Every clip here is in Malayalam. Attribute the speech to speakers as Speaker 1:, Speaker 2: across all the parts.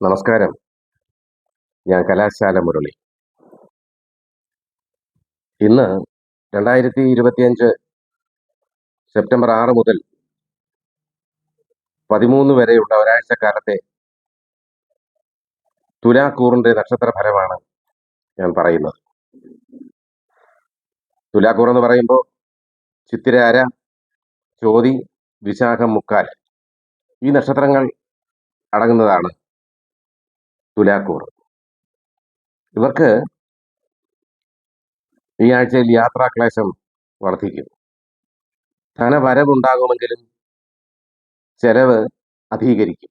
Speaker 1: നമസ്കാരം. ഞാൻ കലാശാല മുരളി. ഇന്ന് രണ്ടായിരത്തി ഇരുപത്തിയഞ്ച് സെപ്റ്റംബർ ആറ് മുതൽ പതിമൂന്ന് വരെയുള്ള ഒരാഴ്ച കാലത്തെ തുലാക്കൂറിന്റെ നക്ഷത്ര ഫലമാണ് ഞാൻ പറയുന്നത്. തുലാക്കൂർ എന്ന് പറയുമ്പോൾ ചിത്തിരാര ചോതി വിശാഖം മുക്കാൽ ഈ നക്ഷത്രങ്ങൾ അടങ്ങുന്നതാണ്. തുലാക്കൂർ. ഇവർക്ക് ഈ ആഴ്ചയിൽ യാത്രാക്ലേശം വർദ്ധിക്കും. ധനവരവുണ്ടാകുമെങ്കിലും ചെലവ് അധികരിക്കും.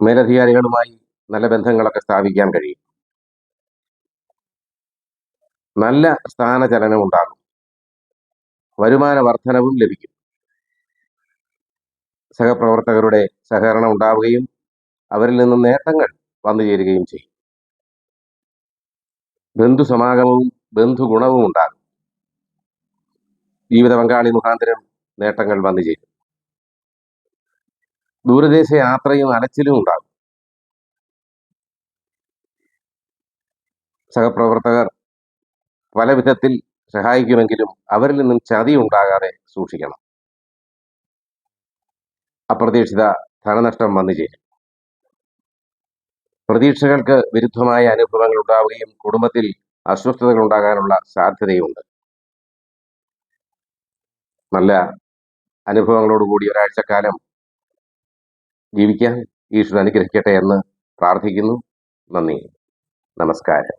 Speaker 1: മേലധികാരികളുമായി നല്ല ബന്ധങ്ങളൊക്കെ സ്ഥാപിക്കാൻ കഴിയും. നല്ല സ്ഥാനചലനം ഉണ്ടാകും വരുമാന വർധനവും ലഭിക്കും. സഹപ്രവർത്തകരുടെ സഹകരണം ഉണ്ടാവുകയും അവരിൽ നിന്ന് നേട്ടങ്ങൾ വന്നു ചേരുകയും ചെയ്യും. ബന്ധുസമാഗമവും ബന്ധുഗുണവും ഉണ്ടാകും. ജീവിത പങ്കാളി മുഖാന്തരം നേട്ടങ്ങൾ വന്നു ചേരും. ദൂരദേശ യാത്രയും അലച്ചിലും ഉണ്ടാകും. സഹപ്രവർത്തകർ പല വിധത്തിൽ സഹായിക്കുമെങ്കിലും അവരിൽ നിന്നും ചതി ഉണ്ടാകാതെ സൂക്ഷിക്കണം. അപ്രതീക്ഷിത ധനനഷ്ടം വന്നു ചേരും. പ്രതീക്ഷകൾക്ക് വിരുദ്ധമായ അനുഭവങ്ങൾ ഉണ്ടാവുകയും കുടുംബത്തിൽ അസ്വസ്ഥതകൾ ഉണ്ടാകാനുള്ള സാധ്യതയുണ്ട്. നല്ല അനുഭവങ്ങളോടുകൂടി ഒരാഴ്ചക്കാലം ജീവിക്കാൻ ഈശ്വരൻ അനുഗ്രഹിക്കട്ടെ എന്ന് പ്രാർത്ഥിക്കുന്നു. നന്ദി. നമസ്കാരം.